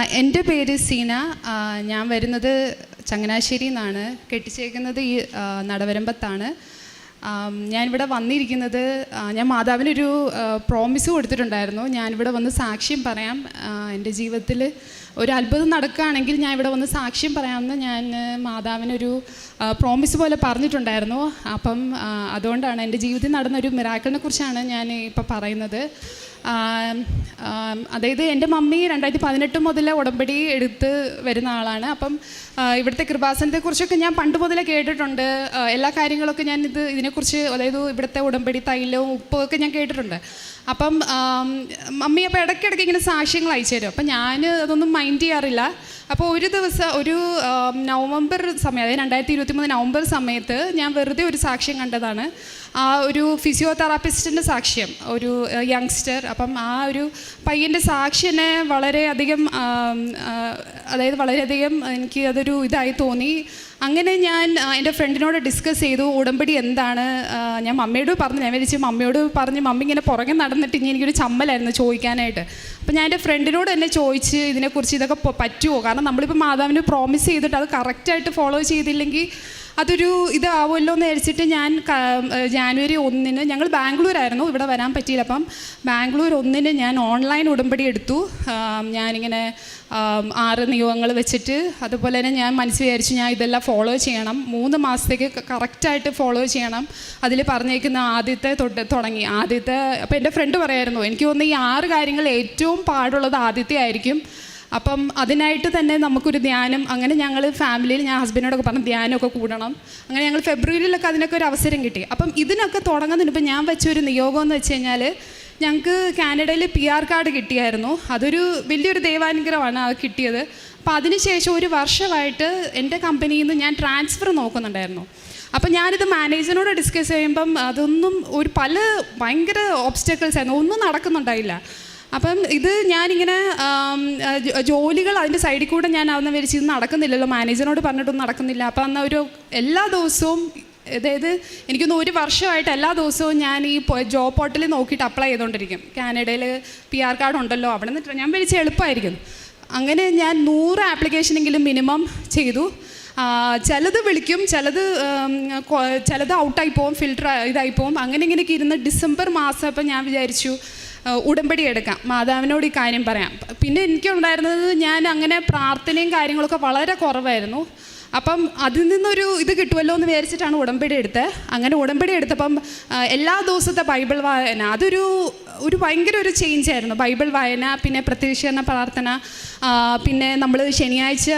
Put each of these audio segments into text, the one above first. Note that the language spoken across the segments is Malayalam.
എന്റെ പേര് സീന. ഞാൻ വരുന്നത് ചങ്ങനാശ്ശേരി നിന്നാണ്. കെട്ടിച്ചേക്കുന്നത് ഈ നടവരമ്പത്താണ്. ഞാനിവിടെ വന്നിരിക്കുന്നത് ഞാൻ മാതാവിനൊരു പ്രോമിസ് കൊടുത്തിട്ടുണ്ടായിരുന്നു. ഞാനിവിടെ വന്ന് സാക്ഷ്യം പറയാം. എന്റെ ജീവിതത്തിൽ ഒരു അത്ഭുതം നടക്കുകയാണെങ്കിൽ ഞാൻ ഇവിടെ വന്ന് സാക്ഷ്യം പറയാമെന്ന് ഞാൻ മാതാവിനൊരു പ്രോമിസ് പോലെ പറഞ്ഞിട്ടുണ്ടായിരുന്നു. അപ്പം അതുകൊണ്ടാണ് എന്റെ ജീവിതത്തിൽ നടന്നൊരു മിറാക്കിളിനെ കുറിച്ചാണ് ഞാൻ ഇപ്പോൾ പറയുന്നത്. അതായത് എന്റെ മമ്മി രണ്ടായിരത്തി പതിനെട്ട് മുതൽ ഉടമ്പടി എടുത്ത് വരുന്ന ആളാണ്. അപ്പം ഇവിടുത്തെ കൃപാസനത്തെക്കുറിച്ചൊക്കെ ഞാൻ പണ്ട് മുതലേ കേട്ടിട്ടുണ്ട്. എല്ലാ കാര്യങ്ങളൊക്കെ ഞാൻ ഇത് ഇതിനെക്കുറിച്ച് അതായത് ഇവിടുത്തെ ഉടമ്പടി തൈലവും ഉപ്പും ഒക്കെ ഞാൻ കേട്ടിട്ടുണ്ട്. അപ്പം മമ്മി അപ്പോൾ ഇടയ്ക്കിടയ്ക്ക് ഇങ്ങനെ സാക്ഷ്യങ്ങൾ അയച്ചു തരും. അപ്പം ഞാൻ അതൊന്നും മൈൻഡ് ചെയ്യാറില്ല. അപ്പോൾ ഒരു ദിവസം ഒരു നവംബർ സമയം അതായത് രണ്ടായിരത്തി ഇരുപത്തി മൂന്ന് നവംബർ സമയത്ത് ഞാൻ വെറുതെ ഒരു സാക്ഷ്യം കണ്ടതാണ്. ആ ഒരു ഫിസിയോതെറാപ്പിസ്റ്റിന്റെ സാക്ഷ്യം ഒരു യങ്സ്റ്റർ അപ്പം ആ ഒരു പയ്യന്റെ സാക്ഷ്യനെ വളരെയധികം അതായത് വളരെയധികം എനിക്ക് അതൊരു ഇതായി തോന്നി. അങ്ങനെ ഞാൻ എന്റെ ഫ്രണ്ടിനോട് ഡിസ്കസ് ചെയ്തു ഉടമ്പടി എന്താണ്? ഞാൻ മമ്മിയോട് പറഞ്ഞു ഞാൻ വിചാരിച്ചു മമ്മിയോട് പറഞ്ഞ് മമ്മി ഇങ്ങനെ പുറകെ നടന്നിട്ട് ഇനി എനിക്കൊരു ചമ്മലായിരുന്നു ചോദിക്കാനായിട്ട്. അപ്പം ഞാൻ എന്റെ ഫ്രണ്ടിനോട് തന്നെ ചോദിച്ച് ഇതിനെക്കുറിച്ച് ഇതൊക്കെ പറ്റുമോ കാരണം നമ്മളിപ്പോൾ മാതാവിന് പ്രോമിസ് ചെയ്തിട്ട് അത് കറക്റ്റായിട്ട് ഫോളോ ചെയ്തില്ലെങ്കിൽ അതൊരു ഇതാവുമല്ലോ എന്ന് വിചാരിച്ചിട്ട് ഞാൻ ജാനുവരി ഒന്നിന് ഞങ്ങൾ ബാംഗ്ലൂരായിരുന്നു ഇവിടെ വരാൻ പറ്റിയില്ല. അപ്പം ബാംഗ്ലൂർ ഒന്നിന് ഞാൻ ഓൺലൈൻ ഉടമ്പടി എടുത്തു. ഞാനിങ്ങനെ ആറ് നിയമങ്ങൾ വെച്ചിട്ട് അതുപോലെ തന്നെ ഞാൻ മനസ്സിൽ വിചാരിച്ചു ഞാൻ ഇതെല്ലാം ഫോളോ ചെയ്യണം. മൂന്ന് മാസത്തേക്ക് കറക്റ്റായിട്ട് ഫോളോ ചെയ്യണം. അതിൽ പറഞ്ഞേക്കുന്ന ആദ്യത്തെ തുടങ്ങി. ആദ്യത്തെ അപ്പോൾ എന്റെ ഫ്രണ്ട് പറയായിരുന്നു എനിക്ക് തോന്നുന്നു ഈ ആറ് കാര്യങ്ങൾ ഏറ്റവും പാടുള്ളത് ആദ്യത്തെ ആയിരിക്കും. അപ്പം അതിനായിട്ട് തന്നെ നമുക്കൊരു ധ്യാനം അങ്ങനെ ഞങ്ങൾ ഫാമിലിയിൽ ഞാൻ ഹസ്ബൻഡിനോടൊക്കെ പറഞ്ഞ് ധ്യാനമൊക്കെ കൂടണം. അങ്ങനെ ഞങ്ങൾ ഫെബ്രുവരിയിലൊക്കെ അതിനൊക്കെ ഒരു അവസരം കിട്ടി. അപ്പം ഇതിനൊക്കെ തുടങ്ങുന്നതിന് ഇപ്പം ഞാൻ വെച്ച ഒരു നിയോഗം എന്ന് വെച്ച് കഴിഞ്ഞാൽ ഞങ്ങൾക്ക് കാനഡയിൽ പി ആർ കാർഡ് കിട്ടിയായിരുന്നു. അതൊരു വലിയൊരു ദൈവാനുഗ്രഹമാണ് അത് കിട്ടിയത്. അപ്പോൾ അതിനുശേഷം ഒരു വർഷമായിട്ട് എന്റെ കമ്പനിയിൽ നിന്ന് ഞാൻ ട്രാൻസ്ഫർ നോക്കുന്നുണ്ടായിരുന്നു. അപ്പം ഞാനിത് മാനേജറിനോട് ഡിസ്കസ് ചെയ്യുമ്പം അതൊന്നും ഒരു പല ഭയങ്കര ഓബ്സ്റ്റക്കിൾസ് ആയിരുന്നു. ഒന്നും നടക്കുന്നുണ്ടായില്ല. അപ്പം ഇത് ഞാനിങ്ങനെ ജോലികൾ അതിന്റെ സൈഡിൽ കൂടെ ഞാൻ അന്ന് വിളിച്ച് ഇത് നടക്കുന്നില്ലല്ലോ. മാനേജറിനോട് പറഞ്ഞിട്ടൊന്നും നടക്കുന്നില്ല. അപ്പം അന്ന് ഒരു എല്ലാ ദിവസവും അതായത് എനിക്കൊന്ന് ഒരു വർഷമായിട്ട് എല്ലാ ദിവസവും ഞാൻ ഈ ജോബ് പോർട്ടലിൽ നോക്കിയിട്ട് അപ്ലൈ ചെയ്തുകൊണ്ടിരിക്കും. കാനഡയിൽ പി ആർ കാർഡ് ഉണ്ടല്ലോ. അവിടെ നിന്ന് ഞാൻ വിളിച്ച് എളുപ്പമായിരിക്കും അങ്ങനെ ഞാൻ നൂറ് ആപ്ലിക്കേഷനെങ്കിലും മിനിമം ചെയ്തു. ചിലത് വിളിക്കും ചിലത് ചിലത് ഔട്ടായി പോവും ഫിൽട്ടർ ഇതായി പോവും. അങ്ങനെ ഇങ്ങനെയൊക്കെ ഇരുന്ന് ഡിസംബർ മാസം അപ്പം ഞാൻ വിചാരിച്ചു ഉടമ്പടി എടുക്കാം. മാതാവിനോട് ഈ കാര്യം പറയാം. പിന്നെ എനിക്കുണ്ടായിരുന്നത് ഞാൻ അങ്ങനെ പ്രാർത്ഥനയും കാര്യങ്ങളൊക്കെ വളരെ കുറവായിരുന്നു. അപ്പം അതിൽ നിന്നൊരു ഇത് കിട്ടുമല്ലോ എന്ന് വിചാരിച്ചിട്ടാണ് ഉടമ്പടി എടുത്തത്. അങ്ങനെ ഉടമ്പടി എടുത്തപ്പം എല്ലാ ദിവസത്തെ ബൈബിൾ വായന അതൊരു ഒരു ഭയങ്കര ഒരു ചേഞ്ച് ആയിരുന്നു. ബൈബിൾ വായന പിന്നെ പ്രത്യക്ഷീകരണ പ്രാർത്ഥന പിന്നെ നമ്മൾ ശനിയാഴ്ച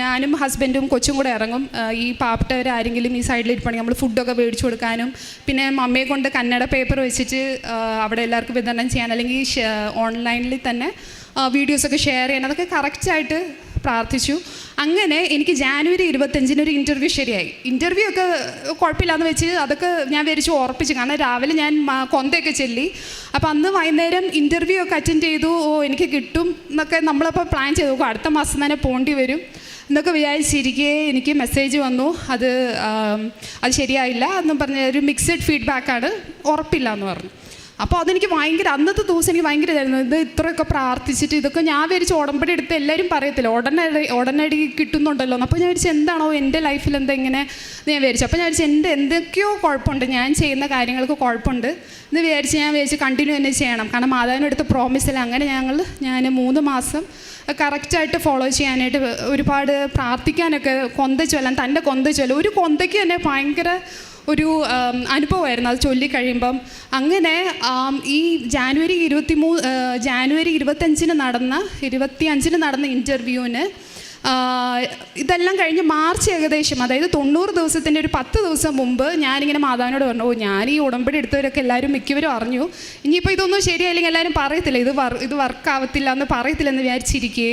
ഞാനും ഹസ്ബൻഡും കൊച്ചും കൂടെ ഇറങ്ങും. ഈ പാവപ്പെട്ടവരാരെങ്കിലും ഈ സൈഡിൽ ഇരിപ്പണെങ്കിൽ നമ്മൾ ഫുഡൊക്കെ മേടിച്ചു കൊടുക്കാനും പിന്നെ മമ്മയെ കൊണ്ട് കന്നഡ പേപ്പർ വെച്ചിട്ട് അവിടെ എല്ലാവർക്കും വിതരണം ചെയ്യാൻ അല്ലെങ്കിൽ ഓൺലൈനിൽ തന്നെ വീഡിയോസൊക്കെ ഷെയർ ചെയ്യാൻ അതൊക്കെ കറക്റ്റായിട്ട് പ്രാർത്ഥിച്ചു. അങ്ങനെ എനിക്ക് ജാനുവരി ഇരുപത്തഞ്ചിന് ഒരു ഇന്റർവ്യൂ ശരിയായി. ഇന്റർവ്യൂ ഒക്കെ കുഴപ്പമില്ലാന്ന് വെച്ച് അതൊക്കെ ഞാൻ വിചാരിച്ചു ഉറപ്പിച്ചു. കാരണം രാവിലെ ഞാൻ കൊന്തയൊക്കെ ചെല്ലി. അപ്പോൾ അന്ന് വൈകുന്നേരം ഇന്റർവ്യൂ ഒക്കെ അറ്റൻഡ് ചെയ്തു. ഓ എനിക്ക് കിട്ടും എന്നൊക്കെ നമ്മളപ്പോൾ പ്ലാൻ ചെയ്തു. നോക്കും അടുത്ത മാസം തന്നെ പോകേണ്ടി വരും എന്നൊക്കെ വിചാരിച്ചിരിക്കെ എനിക്ക് മെസ്സേജ് വന്നു. അത് അത് ശരിയായില്ല എന്നും പറഞ്ഞ ഒരു മിക്സഡ് ഫീഡ്ബാക്കാണ് ഉറപ്പില്ല എന്ന് പറഞ്ഞു. അപ്പോൾ അതെനിക്ക് ഭയങ്കര അന്നത്തെ ദിവസം എനിക്ക് ഭയങ്കര ഇതായിരുന്നു. ഇത് ഇത്രയൊക്കെ പ്രാർത്ഥിച്ചിട്ട് ഇതൊക്കെ ഞാൻ വിചാരിച്ച് ഉടമ്പടി എടുത്ത് എല്ലാവരും പറയത്തില്ല. ഉടനടി ഉടനടി കിട്ടുന്നുണ്ടല്ലോ. അപ്പോൾ ഞാൻ വിചാരിച്ചു എന്താണോ എന്റെ ലൈഫിൽ എന്താ ഇങ്ങനെ ഞാൻ വിചാരിച്ചു. അപ്പോൾ ഞാൻ വിചാരിച്ചു എന്റെ എന്തൊക്കെയോ കുഴപ്പമുണ്ട്. ഞാൻ ചെയ്യുന്ന കാര്യങ്ങൾക്ക് കുഴപ്പമുണ്ട് എന്ന് വിചാരിച്ച്. ഞാൻ വിചാരിച്ച് കണ്ടിന്യൂ തന്നെ ചെയ്യണം. കാരണം മാതാവിനടുത്ത് പ്രോമിസല്ല അങ്ങനെ ഞങ്ങൾ ഞാൻ മൂന്ന് മാസം കറക്റ്റായിട്ട് ഫോളോ ചെയ്യാനായിട്ട് ഒരുപാട് പ്രാർത്ഥിക്കാനൊക്കെ കൊന്ത ചൊല്ലാൻ തന്റെ കൊന്ത ചൊല്ല. ഒരു കൊന്തയ്ക്ക് തന്നെ ഭയങ്കര ഒരു അനുഭവമായിരുന്നു. അത് ചൊല്ലിക്കഴിയുമ്പം അങ്ങനെ ഈ ജാനുവരി ഇരുപത്തി മൂ ജാനുവരി ഇരുപത്തഞ്ചിന് നടന്ന ഇരുപത്തി അഞ്ചിന് നടന്ന ഇന്റർവ്യൂവിന് ഇതെല്ലാം കഴിഞ്ഞ് മാർച്ച് ഏകദേശം അതായത് തൊണ്ണൂറ് ദിവസത്തിന്റെ ഒരു പത്ത് ദിവസം മുമ്പ് ഞാനിങ്ങനെ മാതാവിനോട് പറഞ്ഞു ഓ ഞാൻ ഈ ഉടമ്പടി എടുത്തവരൊക്കെ എല്ലാവരും മിക്കവരും അറിഞ്ഞു. ഇനിയിപ്പോൾ ഇതൊന്നും ശരിയായില്ലെങ്കിൽ എല്ലാവരും പറയത്തില്ല. ഇത് വർ ഇത് വർക്ക് ആവത്തില്ല എന്ന് പറയത്തില്ലെന്ന് വിചാരിച്ചിരിക്കേ.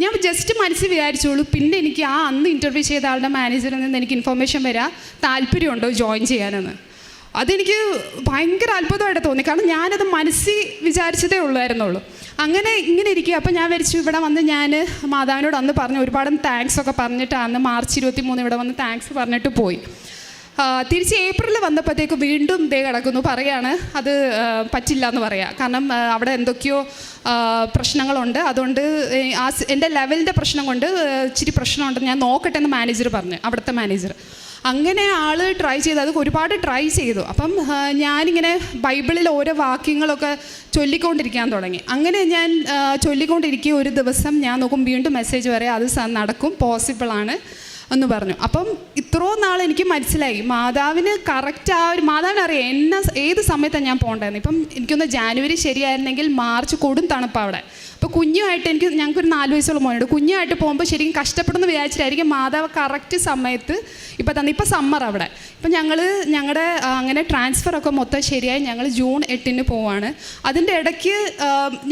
ഞാൻ ജസ്റ്റ് മനസ്സിൽ വിചാരിച്ചോളൂ പിന്നെ എനിക്ക് ആ അന്ന് ഇന്റർവ്യൂ ചെയ്ത ആളുടെ മാനേജറിൽ നിന്ന് എനിക്ക് ഇൻഫർമേഷൻ വരാം താല്പര്യമുണ്ടോ ജോയിൻ ചെയ്യാനെന്ന്? അതെനിക്ക് ഭയങ്കര അത്ഭുതമായിട്ട് തോന്നി. കാരണം ഞാനത് മനസ്സിൽ വിചാരിച്ചതേ ഉള്ളായിരുന്നുള്ളൂ. അങ്ങനെ ഇങ്ങനെ ഇരിക്കുക. അപ്പോൾ ഞാൻ വിചാരിച്ചു ഇവിടെ വന്ന് ഞാൻ മാതാവിനോട് അന്ന് പറഞ്ഞു ഒരുപാട് താങ്ക്സ് ഒക്കെ പറഞ്ഞിട്ട് അന്ന് മാർച്ച് ഇരുപത്തി മൂന്ന് ഇവിടെ വന്ന് താങ്ക്സ് പറഞ്ഞിട്ട് പോയി. തിരിച്ച് ഏപ്രിൽ വന്നപ്പോഴത്തേക്ക് വീണ്ടും ദേ കിടക്കുന്നു. പറയാണ് അത് പറ്റില്ല എന്ന് പറയാം. കാരണം അവിടെ എന്തൊക്കെയോ പ്രശ്നങ്ങളുണ്ട്. അതുകൊണ്ട് ആ എന്റെ ലെവലിന്റെ പ്രശ്നം കൊണ്ട് ഇച്ചിരി പ്രശ്നമുണ്ട് ഞാൻ നോക്കട്ടെ എന്ന് മാനേജർ പറഞ്ഞു. അവിടുത്തെ മാനേജർ. അങ്ങനെ ആൾ ട്രൈ ചെയ്തു. അത് ഒരുപാട് ട്രൈ ചെയ്തു. അപ്പം ഞാനിങ്ങനെ ബൈബിളിൽ ഓരോ വാക്യങ്ങളൊക്കെ ചൊല്ലിക്കൊണ്ടിരിക്കാൻ തുടങ്ങി. അങ്ങനെ ഞാൻ ചൊല്ലിക്കൊണ്ടിരിക്കുക ഒരു ദിവസം ഞാൻ നോക്കും വീണ്ടും മെസ്സേജ് വരെ അത് നടക്കും പോസിബിളാണ്. എന്ന് പറഞ്ഞു. അപ്പം ഇത്രോ നാൾ എനിക്ക് മനസ്സിലായി. മാതാവിന് കറക്റ്റ് ആ ഒരു മാതാവിന് അറിയാം എന്നെ ഏത് സമയത്താണ് ഞാൻ പോകേണ്ടതെന്ന്. ഇപ്പം എനിക്കൊന്ന് ജാനുവരി ശരിയായിരുന്നെങ്കിൽ മാർച്ച് കൊടും തണുപ്പാണ് അവിടെ. അപ്പോൾ കുഞ്ഞുമായിട്ട് എനിക്ക് ഞങ്ങൾക്കൊരു നാല് വയസ്സുള്ള മോനുണ്ട്. കുഞ്ഞുമായിട്ട് പോകുമ്പോൾ ശരിക്കും കഷ്ടപ്പെടുന്ന വിചാരിച്ചിട്ടായിരിക്കും മാതാവ് കറക്റ്റ് സമയത്ത് ഇപ്പം തന്നെ. ഇപ്പം സമ്മർ അവിടെ. ഇപ്പം ഞങ്ങൾ ഞങ്ങളുടെ അങ്ങനെ ട്രാൻസ്ഫറൊക്കെ മൊത്തം ശരിയായി. ഞങ്ങൾ ജൂൺ എട്ടിന് പോവാണ്. അതിന്റെ ഇടയ്ക്ക്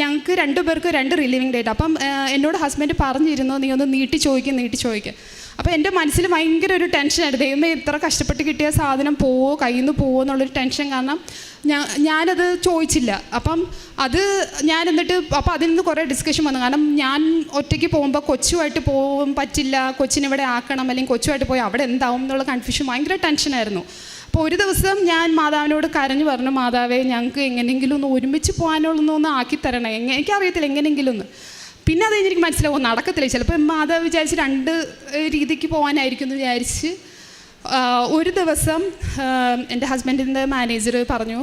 ഞങ്ങൾക്ക് രണ്ടു പേർക്ക് രണ്ട് റിലീവിങ് ഡേറ്റ് അപ്പം എന്നോട് ഹസ്ബൻഡ് പറഞ്ഞിരുന്നു നീ ഒന്ന് നീട്ടി ചോദിക്കും നീട്ടി ചോദിക്കും. അപ്പോൾ എന്റെ മനസ്സിൽ ഭയങ്കര ഒരു ടെൻഷനായിരുന്നു ദൈവമേ ഇത്ര കഷ്ടപ്പെട്ട് കിട്ടിയ സാധനം പോവോ കയ്യിൽ നിന്ന് പോവോ എന്നുള്ളൊരു ടെൻഷൻ കാരണം ഞാൻ ഞാനത് ചോദിച്ചില്ല. അപ്പം അത് ഞാൻ എന്നിട്ട് അപ്പോൾ അതിൽ നിന്ന് കുറേ ഡിസ്കഷൻ വന്നു. കാരണം ഞാൻ ഒറ്റയ്ക്ക് പോകുമ്പോൾ കൊച്ചുമായിട്ട് പോകാൻ പറ്റില്ല. കൊച്ചിനെ ഇവിടെ ആക്കണം അല്ലെങ്കിൽ കൊച്ചുമായിട്ട് പോയി അവിടെ എന്താവും എന്നുള്ള കൺഫ്യൂഷൻ ഭയങ്കര ടെൻഷനായിരുന്നു അപ്പോൾ ഒരു ദിവസം ഞാൻ മാതാവിനോട് കരഞ്ഞു പറഞ്ഞു മാതാവേ ഞങ്ങൾക്ക് എങ്ങനെയെങ്കിലും ഒന്ന് ഒരുമിച്ച് പോകാനുള്ളൊന്ന് ആക്കി തരണേ എനിക്കറിയത്തില്ല എങ്ങനെയെങ്കിലും ഒന്ന് പിന്നെ അത് എനിക്ക് മനസ്സിലാവും നടക്കത്തില്ല. ചിലപ്പോൾ മാതാവ് വിചാരിച്ച് രണ്ട് രീതിക്ക് പോകാനായിരിക്കും എന്ന് വിചാരിച്ച് ഒരു ദിവസം എന്റെ ഹസ്ബൻഡിന്റെ മാനേജർ പറഞ്ഞു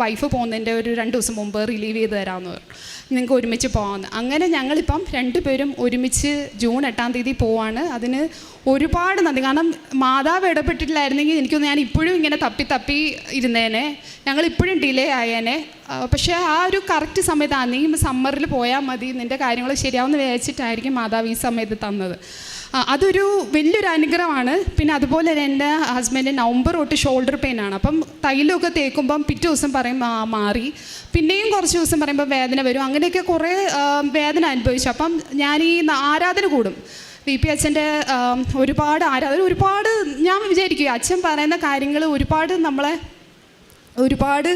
വൈഫ് പോകുന്നതിന്റെ ഒരു രണ്ട് ദിവസം മുമ്പ് റിലീവ് ചെയ്ത് തരാമെന്ന് പറഞ്ഞു. നിങ്ങൾക്ക് ഒരുമിച്ച് പോകാമെന്ന് അങ്ങനെ ഞങ്ങളിപ്പം രണ്ടുപേരും ഒരുമിച്ച് ജൂൺ എട്ടാം തീയതി പോവാണ്. അതിന് ഒരുപാട് നന്ദി. കാരണം മാതാവ് ഇടപെട്ടിട്ടില്ലായിരുന്നെങ്കിൽ എനിക്കൊന്ന് ഞാൻ ഇപ്പോഴും ഇങ്ങനെ തപ്പി തപ്പി ഇരുന്നേനെ. ഞങ്ങൾ ഇപ്പോഴും ഡിലേ ആയേനെ. പക്ഷേ ആ ഒരു കറക്റ്റ് സമയത്ത് അന്നെങ്കിൽ സമ്മറിൽ പോയാൽ മതി. നിന്റെ കാര്യങ്ങൾ ശരിയാവുമെന്ന് വിചാരിച്ചിട്ടായിരിക്കും മാതാവ് ഈ സമയത്ത് തന്നത്. അതൊരു വലിയൊരു അനുഗ്രഹമാണ്. പിന്നെ അതുപോലെ തന്നെ എന്റെ ഹസ്ബൻഡ് നവംബർ തൊട്ട് ഷോൾഡർ പെയിൻ ആണ്. അപ്പം തൈലമൊക്കെ തേക്കുമ്പം പിറ്റേ ദിവസം പറയും മാറി. പിന്നെയും കുറച്ച് ദിവസം പറയുമ്പോൾ വേദന വരും. അങ്ങനെയൊക്കെ കുറേ വേദന അനുഭവിച്ചു. അപ്പം ഞാൻ ഈ ആരാധന കൂടും. വി പി അച്ഛന്റെ ഒരുപാട് ആരാധന ഒരുപാട് ഞാൻ വിചാരിക്കും അച്ഛൻ പറയുന്ന കാര്യങ്ങൾ ഒരുപാട് നമ്മളെ ഒരുപാട്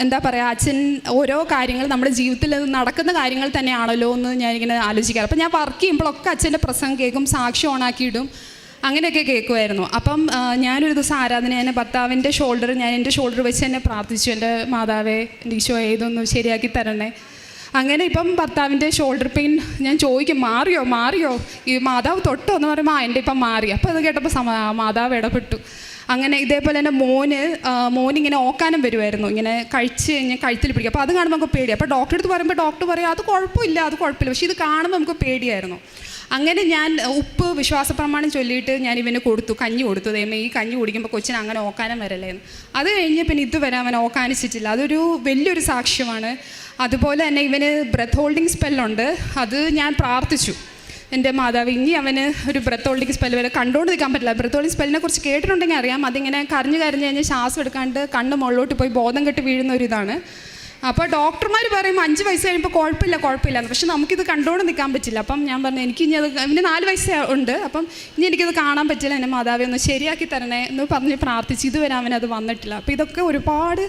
എന്താ പറയുക അച്ഛൻ ഓരോ കാര്യങ്ങൾ നമ്മുടെ ജീവിതത്തിൽ നടക്കുന്ന കാര്യങ്ങൾ തന്നെയാണല്ലോ എന്ന് ഞാനിങ്ങനെ ആലോചിക്കാറ്. അപ്പം ഞാൻ വർക്ക് ചെയ്യുമ്പോഴൊക്കെ അച്ഛന്റെ പ്രസംഗം കേൾക്കും സാക്ഷി ഓണാക്കിയിടും അങ്ങനെയൊക്കെ കേൾക്കുമായിരുന്നു. അപ്പം ഞാനൊരു ദിവസം ആരാധന എന്റെ ഭർത്താവിന്റെ ഷോൾഡർ ഞാൻ എന്റെ ഷോൾഡർ വെച്ച് എന്നെ പ്രാർത്ഥിച്ചു എന്റെ മാതാവേ എന്റെ ഈശോ ഏതൊന്ന് ശരിയാക്കി തരണേ. അങ്ങനെ ഇപ്പം ഭർത്താവിന്റെ ഷോൾഡർ പെയിൻ ഞാൻ ചോദിക്കും മാറിയോ മാറിയോ? ഈ മാതാവ് തൊട്ടോ? എന്ന് പറയുമ്പോൾ ആ എന്റെ ഇപ്പം മാറി. അപ്പോൾ അത് കേട്ടപ്പോൾ മാതാവ് ഇടപെട്ടു. അങ്ങനെ ഇതേപോലെ തന്നെ മോന് മോനിങ്ങനെ ഓക്കാനം വരുമായിരുന്നു ഇങ്ങനെ കഴിച്ച് കഴിഞ്ഞാൽ കഴുത്തിൽ പിടിക്കും. അപ്പോൾ അത് കാണുമ്പോൾ നമുക്ക് പേടി അപ്പോൾ ഡോക്ടറെ അടുത്ത് പറയുമ്പോൾ ഡോക്ടർ പറയും അത് കുഴപ്പമില്ല അത് കുഴപ്പമില്ല. പക്ഷേ ഇത് കാണുമ്പോൾ നമുക്ക് പേടിയായിരുന്നു. അങ്ങനെ ഞാൻ ഉപ്പ് വിശ്വാസ പ്രമാണം ചൊല്ലിയിട്ട് ഞാൻ ഇവന് കൊടുത്തു കഞ്ഞി കൊടുത്തു. ദൈവമേ ഈ കഞ്ഞി കുടിക്കുമ്പോൾ കൊച്ചിന് അങ്ങനെ ഓക്കാനം വരല്ലേന്ന് അത് കഴിഞ്ഞ് പിന്നെ ഇതുവരെ അവൻ ഓക്കാനിച്ചിട്ടില്ല. അതൊരു വലിയൊരു സാക്ഷ്യമാണ്. അതുപോലെ തന്നെ ഇവന് ബ്രെത്ത് ഹോൾഡിംഗ് സ്പെല്ലുണ്ട് അത് ഞാൻ പ്രാർത്ഥിച്ചു. എന്റെ മാതാവ് ഇനി അവന് ഒരു ബ്രത്ത് ഹോൾഡിംഗ് സ്പെല്ല് വരെ കണ്ടുകൊണ്ട് നിൽക്കാൻ പറ്റില്ല. ബ്രത്ത് ഹോൾഡിംഗ് സ്പെല്ലിനെ കുറിച്ച് കേട്ടിട്ടുണ്ടെങ്കിൽ അറിയാം. അതിങ്ങനെ കരഞ്ഞു കരഞ്ഞ് കഴിഞ്ഞ് ശ്വാസം എടുക്കാണ്ട് കണ്ണ് മുകളിലോട്ട് പോയി ബോധം കെട്ട് വീഴുന്ന ഒരു ഇതാണ്. അപ്പോൾ ഡോക്ടർമാർ പറയും അഞ്ച് വയസ്സ് കഴിയുമ്പോൾ കുഴപ്പമില്ല കുഴപ്പമില്ല. പക്ഷെ നമുക്കിത് കണ്ടുകൊണ്ട് നിൽക്കാൻ പറ്റില്ല. അപ്പം ഞാൻ പറഞ്ഞു എനിക്ക് ഇനി അത് ഇനി നാല് വയസ്സ് ഉണ്ട്. അപ്പം ഇനി എനിക്കത് കാണാൻ പറ്റില്ല. എന്റെ മാതാവെ ഒന്ന് ശരിയാക്കി തരണേ എന്ന് പറഞ്ഞ് പ്രാർത്ഥിച്ച് ഇതുവരെ അവനത് വന്നിട്ടില്ല. അപ്പോൾ ഇതൊക്കെ ഒരുപാട്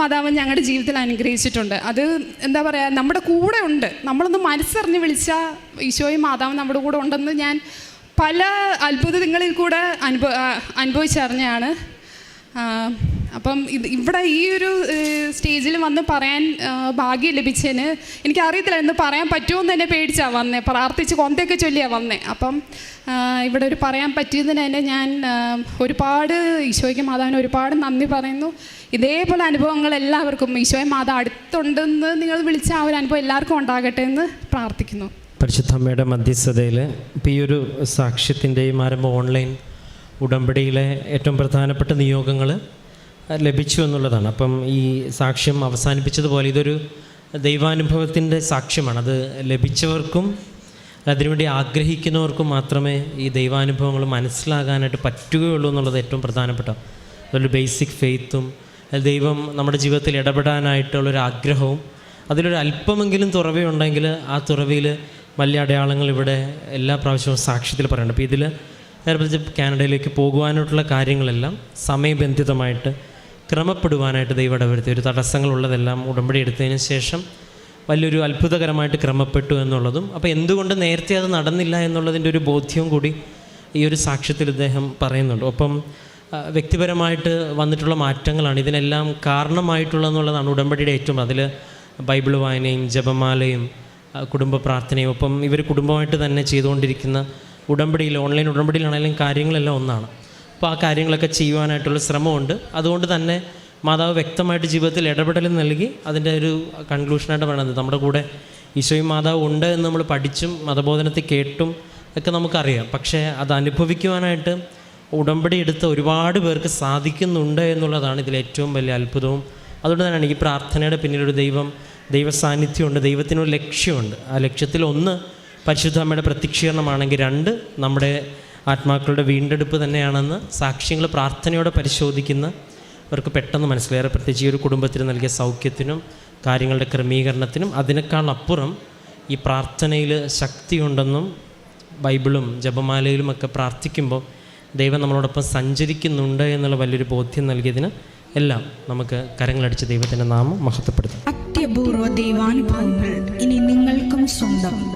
മാതാവ് ഞങ്ങളുടെ ജീവിതത്തിൽ അനുഗ്രഹിച്ചിട്ടുണ്ട്. അത് എന്താ പറയുക നമ്മുടെ കൂടെ ഉണ്ട്. നമ്മളൊന്ന് മനസ്സറിഞ്ഞ് വിളിച്ചാൽ ഈശോയും മാതാവും നമ്മുടെ കൂടെ ഉണ്ടെന്ന് ഞാൻ പല അത്ഭുതങ്ങളിൽ കൂടെ അനുഭവ അനുഭവിച്ചറിഞ്ഞാണ്. അപ്പം ഇത് ഇവിടെ ഈ ഒരു സ്റ്റേജിൽ വന്ന് പറയാൻ ഭാഗ്യം ലഭിച്ചതിന് എനിക്കറിയത്തില്ല എന്ന് പറയാൻ പറ്റുമോ എന്ന് തന്നെ പേടിച്ചാണ് വന്നേ. പ്രാർത്ഥിച്ച് കൊന്തയൊക്കെ ചൊല്ലിയാണ് വന്നേ. അപ്പം ഇവിടെ ഒരു പറയാൻ പറ്റിയതിന് തന്നെ ഞാൻ ഒരുപാട് ഈശോയ്ക്ക് മാതാവിന് ഒരുപാട് നന്ദി പറയുന്നു. ഇതേപോലെ അനുഭവങ്ങൾ എല്ലാവർക്കും ഈശോയെ മാതാവ് അടുത്തുണ്ടെന്ന് നിങ്ങൾ വിളിച്ച ആ ഒരു അനുഭവം എല്ലാവർക്കും ഉണ്ടാകട്ടെ എന്ന് പ്രാർത്ഥിക്കുന്നു. പരിശുദ്ധമ്മയുടെ മധ്യസ്ഥതയിൽ ഇപ്പോൾ ഈ ഒരു സാക്ഷ്യത്തിന്റെയും ആരംഭം ഓൺലൈൻ ഉടമ്പടിയിലെ ഏറ്റവും പ്രധാനപ്പെട്ട നിയോഗങ്ങൾ ലഭിച്ചു എന്നുള്ളതാണ്. അപ്പം ഈ സാക്ഷ്യം അവസാനിപ്പിച്ചതുപോലെ ഇതൊരു ദൈവാനുഭവത്തിന്റെ സാക്ഷ്യമാണ്. അത് ലഭിച്ചവർക്കും അതിനുവേണ്ടി ആഗ്രഹിക്കുന്നവർക്കും മാത്രമേ ഈ ദൈവാനുഭവങ്ങൾ മനസ്സിലാകാനായിട്ട് പറ്റുകയുള്ളൂ എന്നുള്ളത് ഏറ്റവും പ്രധാനപ്പെട്ട അതൊരു ബേസിക് ഫെയ്ത്തും ദൈവം നമ്മുടെ ജീവിതത്തിൽ ഇടപെടാനായിട്ടുള്ളൊരു ആഗ്രഹവും അതിലൊരു അല്പമെങ്കിലും തുറവയുണ്ടെങ്കിൽ ആ തുറവിയിൽ വലിയ അടയാളങ്ങൾ ഇവിടെ എല്ലാ പ്രാവശ്യവും സാക്ഷ്യത്തിൽ പറയുന്നുണ്ട്. അപ്പോൾ ഇതിൽ നേരത്തെ കാനഡയിലേക്ക് പോകുവാനായിട്ടുള്ള കാര്യങ്ങളെല്ലാം സമയബന്ധിതമായിട്ട് ക്രമപ്പെടുവാനായിട്ട് ദൈവം ഇടവരുത്തി. ഒരു തടസ്സങ്ങളുള്ളതെല്ലാം ഉടമ്പടി എടുത്തതിന് ശേഷം വലിയൊരു അത്ഭുതകരമായിട്ട് ക്രമപ്പെട്ടു എന്നുള്ളതും അപ്പോൾ എന്തുകൊണ്ട് നേരത്തെ അത് നടന്നില്ല എന്നുള്ളതിന്റെ ഒരു ബോധ്യവും കൂടി ഈ ഒരു സാക്ഷ്യത്തിൽ ഇദ്ദേഹം പറയുന്നുണ്ട്. ഒപ്പം വ്യക്തിപരമായിട്ട് വന്നിട്ടുള്ള മാറ്റങ്ങളാണ് ഇതിനെല്ലാം കാരണമായിട്ടുള്ളതെന്നുള്ളതാണ് ഉടമ്പടിയുടെ ഏറ്റവും അതിൽ ബൈബിൾ വായനയും ജപമാലയും കുടുംബ പ്രാർത്ഥനയും ഒപ്പം ഇവർ കുടുംബമായിട്ട് തന്നെ ചെയ്തുകൊണ്ടിരിക്കുന്ന ഉടമ്പടിയിൽ ഓൺലൈൻ ഉടമ്പടിയിലാണെങ്കിലും കാര്യങ്ങളെല്ലാം ഒന്നാണ്. അപ്പോൾ ആ കാര്യങ്ങളൊക്കെ ചെയ്യുവാനായിട്ടുള്ള ശ്രമമുണ്ട്. അതുകൊണ്ട് തന്നെ മാതാവ് വ്യക്തമായിട്ട് ജീവിതത്തിൽ ഇടപെടൽ നൽകി അതിന്റെ ഒരു കൺക്ലൂഷനായിട്ട് പറയുന്നത് നമ്മുടെ കൂടെ ഈശോയും മാതാവ് ഉണ്ട് എന്ന് നമ്മൾ പഠിച്ചും മതബോധനത്തിൽ കേട്ടും ഒക്കെ നമുക്കറിയാം. പക്ഷേ അത് അനുഭവിക്കുവാനായിട്ട് ഉടമ്പടി എടുത്ത ഒരുപാട് പേർക്ക് സാധിക്കുന്നുണ്ട് എന്നുള്ളതാണ് ഇതിൽ ഏറ്റവും വലിയ അത്ഭുതവും. അതുകൊണ്ട് തന്നെയാണ് ഈ പ്രാർത്ഥനയുടെ പിന്നിലൊരു ദൈവം ദൈവ സാന്നിധ്യമുണ്ട് ദൈവത്തിനൊരു ലക്ഷ്യമുണ്ട്. ആ ലക്ഷ്യത്തിൽ ഒന്ന് പരിശുദ്ധ അമ്മയുടെ പ്രത്യക്ഷീകരണമാണെങ്കിൽ രണ്ട് നമ്മുടെ ആത്മാക്കളുടെ വീണ്ടെടുപ്പ് തന്നെയാണെന്ന് സാക്ഷ്യങ്ങൾ പ്രാർത്ഥനയോടെ പരിശോധിക്കുന്ന അവർക്ക് പെട്ടെന്ന് മനസ്സിലേറെ പ്രത്യേകിച്ച് ഈ ഒരു കുടുംബത്തിന് നൽകിയ സൗഖ്യത്തിനും കാര്യങ്ങളുടെ ക്രമീകരണത്തിനും അതിനേക്കാൾ അപ്പുറം ഈ പ്രാർത്ഥനയിൽ ശക്തിയുണ്ടെന്നും ബൈബിളും ജപമാലയിലുമൊക്കെ പ്രാർത്ഥിക്കുമ്പോൾ ദൈവം നമ്മളോടൊപ്പം സഞ്ചരിക്കുന്നുണ്ട് എന്നുള്ള വലിയൊരു ബോധ്യം നൽകിയതിന് എല്ലാം നമുക്ക് കരങ്ങളടിച്ച് ദൈവത്തിന്റെ നാമം മഹത്വപ്പെടുത്തും. അത്യപൂർവ ദൈവാനുഭവങ്ങൾ ഇനി നിങ്ങൾക്കും സ്വന്തം.